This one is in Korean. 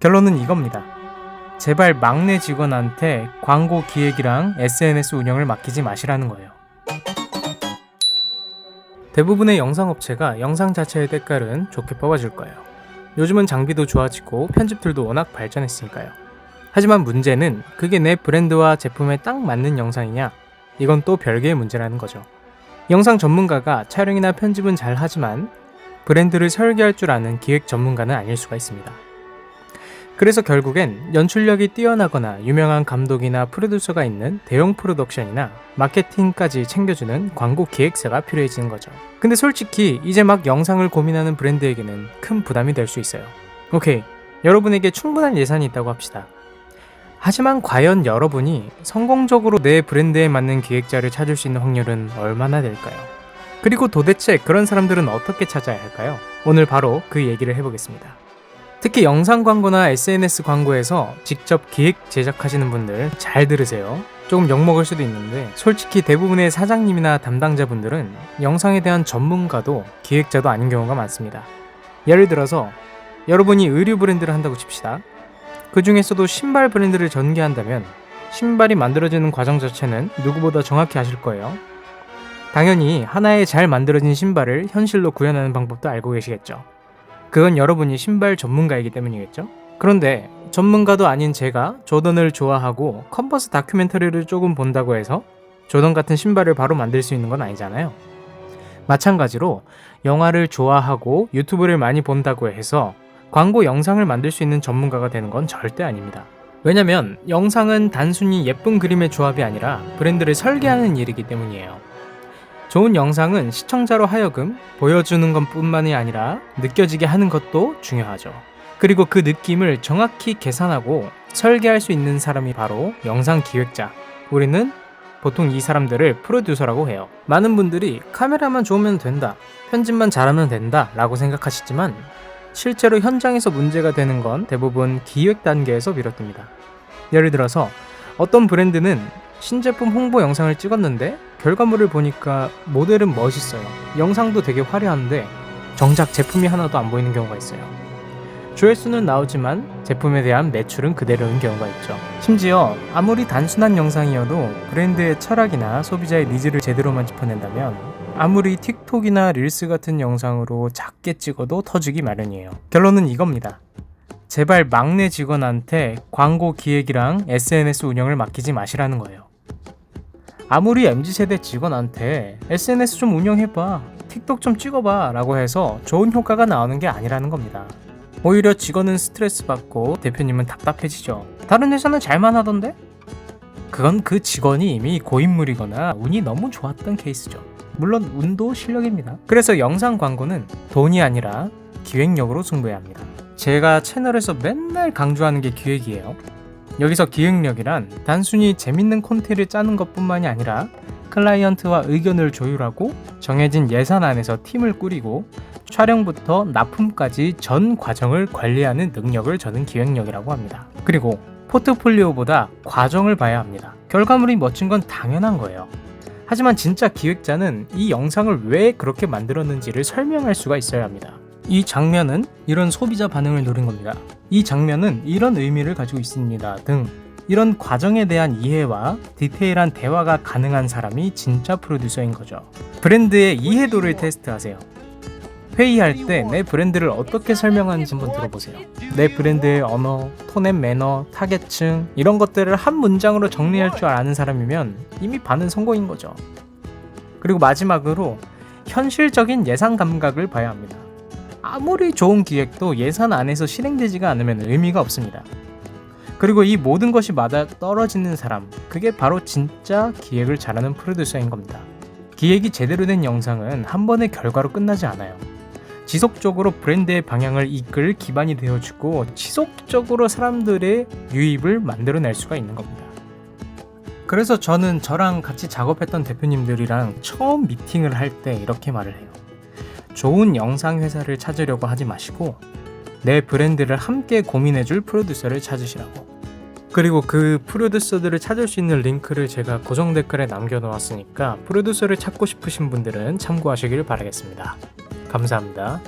결론은 이겁니다. 제발 막내 직원한테 광고 기획이랑 SNS 운영을 맡기지 마시라는 거예요. 대부분의 영상 업체가 영상 자체의 때깔은 좋게 뽑아줄 거예요. 요즘은 장비도 좋아지고 편집툴도 워낙 발전했으니까요. 하지만 문제는 그게 내 브랜드와 제품에 딱 맞는 영상이냐? 이건 또 별개의 문제라는 거죠. 영상 전문가가 촬영이나 편집은 잘 하지만 브랜드를 설계할 줄 아는 기획 전문가는 아닐 수가 있습니다. 그래서 결국엔 연출력이 뛰어나거나 유명한 감독이나 프로듀서가 있는 대형 프로덕션이나 마케팅까지 챙겨주는 광고 기획사가 필요해지는 거죠. 근데 솔직히 이제 막 영상을 고민하는 브랜드에게는 큰 부담이 될 수 있어요. 오케이. 여러분에게 충분한 예산이 있다고 합시다. 하지만 과연 여러분이 성공적으로 내 브랜드에 맞는 기획자를 찾을 수 있는 확률은 얼마나 될까요? 그리고 도대체 그런 사람들은 어떻게 찾아야 할까요? 오늘 바로 그 얘기를 해보겠습니다. 특히 영상 광고나 SNS 광고에서 직접 기획 제작하시는 분들 잘 들으세요. 조금 욕먹을 수도 있는데 솔직히 대부분의 사장님이나 담당자분들은 영상에 대한 전문가도 기획자도 아닌 경우가 많습니다. 예를 들어서 여러분이 의류 브랜드를 한다고 칩시다. 그 중에서도 신발 브랜드를 전개한다면 신발이 만들어지는 과정 자체는 누구보다 정확히 아실 거예요. 당연히 하나의 잘 만들어진 신발을 현실로 구현하는 방법도 알고 계시겠죠. 그건 여러분이 신발 전문가이기 때문이겠죠? 그런데 전문가도 아닌 제가 조던을 좋아하고 컨버스 다큐멘터리를 조금 본다고 해서 조던 같은 신발을 바로 만들 수 있는 건 아니잖아요. 마찬가지로 영화를 좋아하고 유튜브를 많이 본다고 해서 광고 영상을 만들 수 있는 전문가가 되는 건 절대 아닙니다. 왜냐면 영상은 단순히 예쁜 그림의 조합이 아니라 브랜드를 설계하는 일이기 때문이에요. 좋은 영상은 시청자로 하여금 보여주는 것 뿐만이 아니라 느껴지게 하는 것도 중요하죠. 그리고 그 느낌을 정확히 계산하고 설계할 수 있는 사람이 바로 영상 기획자. 우리는 보통 이 사람들을 프로듀서라고 해요. 많은 분들이 카메라만 좋으면 된다, 편집만 잘하면 된다 라고 생각하시지만 실제로 현장에서 문제가 되는 건 대부분 기획 단계에서 비롯됩니다. 예를 들어서 어떤 브랜드는 신제품 홍보 영상을 찍었는데 결과물을 보니까 모델은 멋있어요. 영상도 되게 화려한데 정작 제품이 하나도 안 보이는 경우가 있어요. 조회수는 나오지만 제품에 대한 매출은 그대로인 경우가 있죠. 심지어 아무리 단순한 영상이어도 브랜드의 철학이나 소비자의 니즈를 제대로만 짚어낸다면 아무리 틱톡이나 릴스 같은 영상으로 작게 찍어도 터지기 마련이에요. 결론은 이겁니다. 제발 막내 직원한테 광고 기획이랑 SNS 운영을 맡기지 마시라는 거예요. 아무리 MZ세대 직원한테 SNS 좀 운영해봐, 틱톡 좀 찍어봐 라고 해서 좋은 효과가 나오는 게 아니라는 겁니다. 오히려 직원은 스트레스 받고 대표님은 답답해지죠. 다른 회사는 잘만 하던데? 그건 그 직원이 이미 고인물이거나 운이 너무 좋았던 케이스죠. 물론 운도 실력입니다. 그래서 영상 광고는 돈이 아니라 기획력으로 승부해야 합니다. 제가 채널에서 맨날 강조하는 게 기획이에요. 여기서 기획력이란 단순히 재밌는 콘텐츠를 짜는 것뿐만이 아니라 클라이언트와 의견을 조율하고 정해진 예산 안에서 팀을 꾸리고 촬영부터 납품까지 전 과정을 관리하는 능력을 저는 기획력이라고 합니다. 그리고 포트폴리오보다 과정을 봐야 합니다. 결과물이 멋진 건 당연한 거예요. 하지만 진짜 기획자는 이 영상을 왜 그렇게 만들었는지를 설명할 수가 있어야 합니다. 이 장면은 이런 소비자 반응을 노린 겁니다. 이 장면은 이런 의미를 가지고 있습니다. 등 이런 과정에 대한 이해와 디테일한 대화가 가능한 사람이 진짜 프로듀서인 거죠. 브랜드의 이해도를 테스트하세요. 회의할 때 내 브랜드를 어떻게 설명하는지 한번 들어보세요. 내 브랜드의 언어, 톤 앤 매너, 타겟층 이런 것들을 한 문장으로 정리할 줄 아는 사람이면 이미 반은 성공인 거죠. 그리고 마지막으로 현실적인 예산 감각을 봐야 합니다. 아무리 좋은 기획도 예산 안에서 실행되지가 않으면 의미가 없습니다. 그리고 이 모든 것이 맞아 떨어지는 사람, 그게 바로 진짜 기획을 잘하는 프로듀서인 겁니다. 기획이 제대로 된 영상은 한 번의 결과로 끝나지 않아요. 지속적으로 브랜드의 방향을 이끌 기반이 되어주고 지속적으로 사람들의 유입을 만들어낼 수가 있는 겁니다. 그래서 저는 저랑 같이 작업했던 대표님들이랑 처음 미팅을 할 때 이렇게 말을 해요. 좋은 영상 회사를 찾으려고 하지 마시고 내 브랜드를 함께 고민해줄 프로듀서를 찾으시라고. 그리고 그 프로듀서들을 찾을 수 있는 링크를 제가 고정 댓글에 남겨놓았으니까 프로듀서를 찾고 싶으신 분들은 참고하시길 바라겠습니다. 감사합니다.